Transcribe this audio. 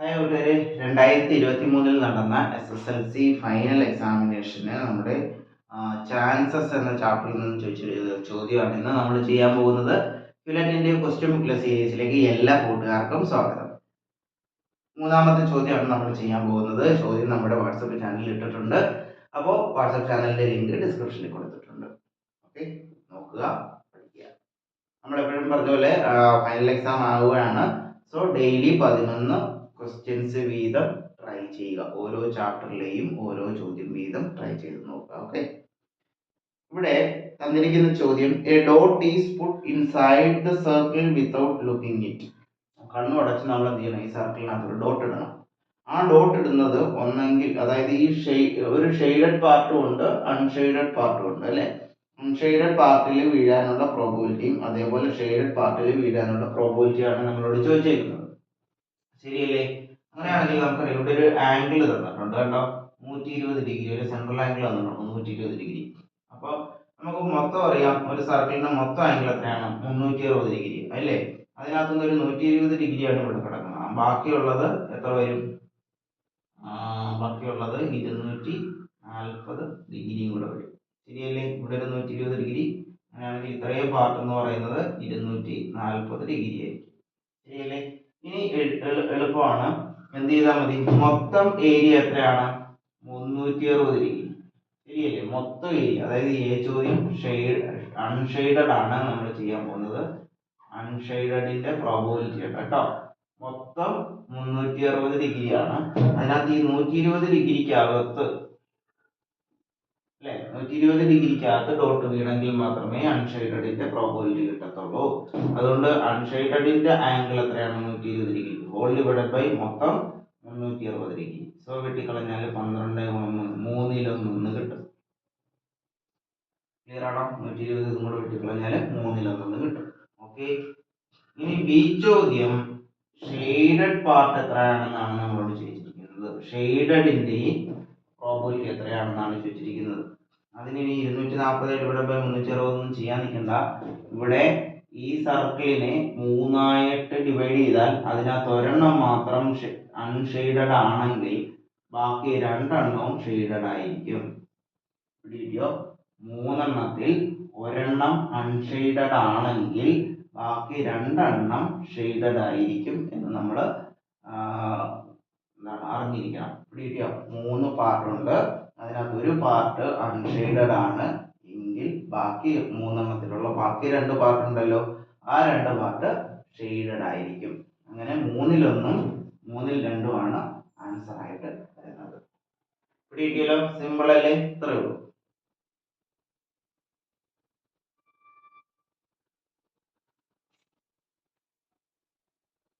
Hi കൂട്ടുകാരെ. രണ്ടായിരത്തി ഇരുപത്തി മൂന്നിൽ നടന്ന S S L C final എക്സാമിനേഷന് നമ്മുടെ ചാൻസസ് എന്ന ചാപ്റ്ററിൽ നിന്ന് ചോദിച്ചൊരു ചോദ്യമാണ്. ഇന്ന് നമ്മൾ ചെയ്യാൻ പോകുന്നത് ഫിലറ്റിന്റെ ക്വസ്റ്റ്യൻ ബുക്കിലെ സീരീസിലേക്ക് എല്ലാ കൂട്ടുകാർക്കും സ്വാഗതം. മൂന്നാമത്തെ ചോദ്യമാണ് നമ്മൾ ചെയ്യാൻ പോകുന്നത്. ചോദ്യം നമ്മുടെ വാട്സപ്പ് ചാനലിൽ ഇട്ടിട്ടുണ്ട്. അപ്പോൾ വാട്സപ്പ് ചാനലിന്റെ ലിങ്ക് ഡിസ്ക്രിപ്ഷനിൽ കൊടുത്തിട്ടുണ്ട്. ഓക്കെ നോക്കുക പഠിക്കുക. നമ്മളെപ്പോഴും പറഞ്ഞ പോലെ ഫൈനൽ എക്സാം ആവുകയാണ്. സോ ഡെയിലി പതിനൊന്ന് ക്വസ്റ്റ്യൻസ് വീതം ട്രൈ ചെയ്യുക. ഓരോ ചാപ്റ്ററിലെയും ഓരോ ചോദ്യം വീതം ട്രൈ ചെയ്ത് നോക്കുക ഓക്കെ ഇവിടെ തന്നിരിക്കുന്ന ചോദ്യം a dot is put inside the circle without looking it കണ്ണുടച്ച് നമ്മൾ എന്ത് ചെയ്യണം? ഈ സർക്കിളിനകത്ത് ഡോട്ട് ഇടണം. ആ ഡോട്ട് ഇടുന്നത് ഒന്നെങ്കിൽ അതായത് ഈ ഒരു ഷെയ്ഡഡ് പാർട്ടും ഉണ്ട് അൺഷെയ്ഡഡ് പാർട്ടും ഉണ്ട് അല്ലെ? അൺഷെയ്ഡഡ് പാർട്ടിൽ വീഴാനുള്ള പ്രോബിലിറ്റിയും അതേപോലെ ഷെയ്ഡഡ് പാർട്ടിൽ വീഴാനുള്ള പ്രോബിലിറ്റിയാണ് നമ്മളോട് ചോദിച്ചേക്കുന്നത്. ശരിയല്ലേ? അങ്ങനെയാണെങ്കിൽ നമുക്കറിയാം. ഇവിടെ ഒരു ആംഗിൾ തന്നിട്ടുണ്ട് കണ്ടോ? നൂറ്റി ഇരുപത് ഡിഗ്രി ഒരു സെൻട്രൽ ആംഗിൾ തന്നിട്ടുണ്ട് നൂറ്റി ഇരുപത് ഡിഗ്രി അപ്പോൾ നമുക്ക് മൊത്തം അറിയാം. ഒരു സർക്കിളിന്റെ മൊത്തം ആംഗിൾ എത്രയാണ്? മുന്നൂറ്റി അറുപത് ഡിഗ്രി അല്ലേ? അതിനകത്തുനിന്ന് ഒരു നൂറ്റി ഇരുപത് ഡിഗ്രിയാണ് ഇവിടെ കിടക്കുന്നത്. ബാക്കിയുള്ളത് എത്ര വരും? ബാക്കിയുള്ളത് ഇരുന്നൂറ്റി നാൽപ്പത് ഡിഗ്രിയും കൂടെ വരും. ശരിയല്ലേ? ഇവിടെ ഒരു നൂറ്റി ഇരുപത് ഡിഗ്രി അങ്ങനെയാണെങ്കിൽ ഇത്രയും പാർട്ട് എന്ന് പറയുന്നത് ഇരുന്നൂറ്റി നാൽപ്പത് ഡിഗ്രി ആയിരിക്കും. ശരിയല്ലേ? എളുപ്പമാണ്. എന്ത് ചെയ്താൽ മതി? മൊത്തം ഏരിയ എത്രയാണ്? മുന്നൂറ്റി അറുപത് ഡിഗ്രി. ശരിയല്ലേ? മൊത്തം ഏരിയ അതായത് ഏ ചോദ്യം ഷെയ്ഡ് അൺഷെയ്ഡഡ് ആണ് നമ്മൾ ചെയ്യാൻ പോകുന്നത്. അൺഷെയ്ഡഡിന്റെ പ്രോബിലിറ്റി ഉണ്ട് കേട്ടോ. മൊത്തം മുന്നൂറ്റി അറുപത് ഡിഗ്രിയാണ്. ആണ് അതിനകത്ത് ഈ നൂറ്റി ഇരുപത് ഡിഗ്രിക്കകത്ത് നൂറ്റി ഇരുപത് ഡിഗ്രിക്കകത്ത് ഡോട്ട് വീണെങ്കിൽ മാത്രമേ അൺഷെയ്ഡഡിന്റെ പ്രോബബിലിറ്റി കിട്ടത്തുള്ളൂ. അതുകൊണ്ട് അൺഷെയ്ഡഡിന്റെ ആംഗിൾ എത്രയാണ്? നൂറ്റി ഇരുപത് ഡിഗ്രി. ഹോൾ ഡിവൈഡഡ് ബൈ മൊത്തം മുന്നൂറ്റി അറുപത് ഡിഗ്രി. സോ വെട്ടിക്കളഞ്ഞാൽ പന്ത്രണ്ട് മൂന്നിലൊന്ന് കിട്ടും. ക്ലിയർ ആണോ? നൂറ്റി ഇരുപത് ഇതും കൂടെ വെട്ടിക്കളഞ്ഞാൽ മൂന്നിലൊന്ന് കിട്ടും. ഓക്കെ ഇനി ബി ചോദ്യം. ഷെയ്ഡഡ് പാർട്ട് എത്രയാണെന്നാണ് നമ്മളോട് ചോദിച്ചിരിക്കുന്നത്. ഷെയ്ഡഡിന്റെ പ്രോബബിലിറ്റി എത്രയാണെന്നാണ് ചോദിച്ചിരിക്കുന്നത്. അതിന് ഇനി ഇരുന്നൂറ്റി നാൽപ്പത് ബൈ മുന്നൂറ്റി അറുപതൊന്നും ചെയ്യാൻ നിൽക്കണ്ട. ഇവിടെ ഈ സർക്കിളിനെ മൂന്നായിട്ട് ഡിവൈഡ് ചെയ്താൽ അതിനകത്ത് ഒരെണ്ണം മാത്രം അൺഷെയ്ഡഡ് ആണെങ്കിൽ ബാക്കി രണ്ടെണ്ണവും ഷെയ്ഡഡ് ആയിരിക്കും. വീഡിയോ മൂന്നെണ്ണത്തിൽ ഒരെണ്ണം അൺഷെയ്ഡഡ് ആണെങ്കിൽ ബാക്കി രണ്ടെണ്ണം ഷെയ്ഡഡ് ആയിരിക്കും എന്ന് നമ്മൾ എന്താണ് അറിഞ്ഞിരിക്കണം. വീഡിയോ മൂന്ന് പാർട്ടുണ്ട് അതിനകത്ത് ഒരു പാർട്ട് അൺഷെയ്ഡഡ് ആണ്. എങ്കിൽ ബാക്കി മൂന്നെണ്ണത്തിലുള്ള ബാക്കി രണ്ട് പാർട്ട് ഉണ്ടല്ലോ ആ രണ്ട് പാർട്ട് ഷെയ്ഡഡ് ആയിരിക്കും. അങ്ങനെ മൂന്നിലൊന്നും മൂന്നിൽ രണ്ടുമാണ് ആൻസർ ആയിട്ട് വരുന്നത്. പിടിയിട്ടിയല്ലോ സിമ്പിൾ അല്ലേ? ഇത്രയേ ഉള്ളൂ.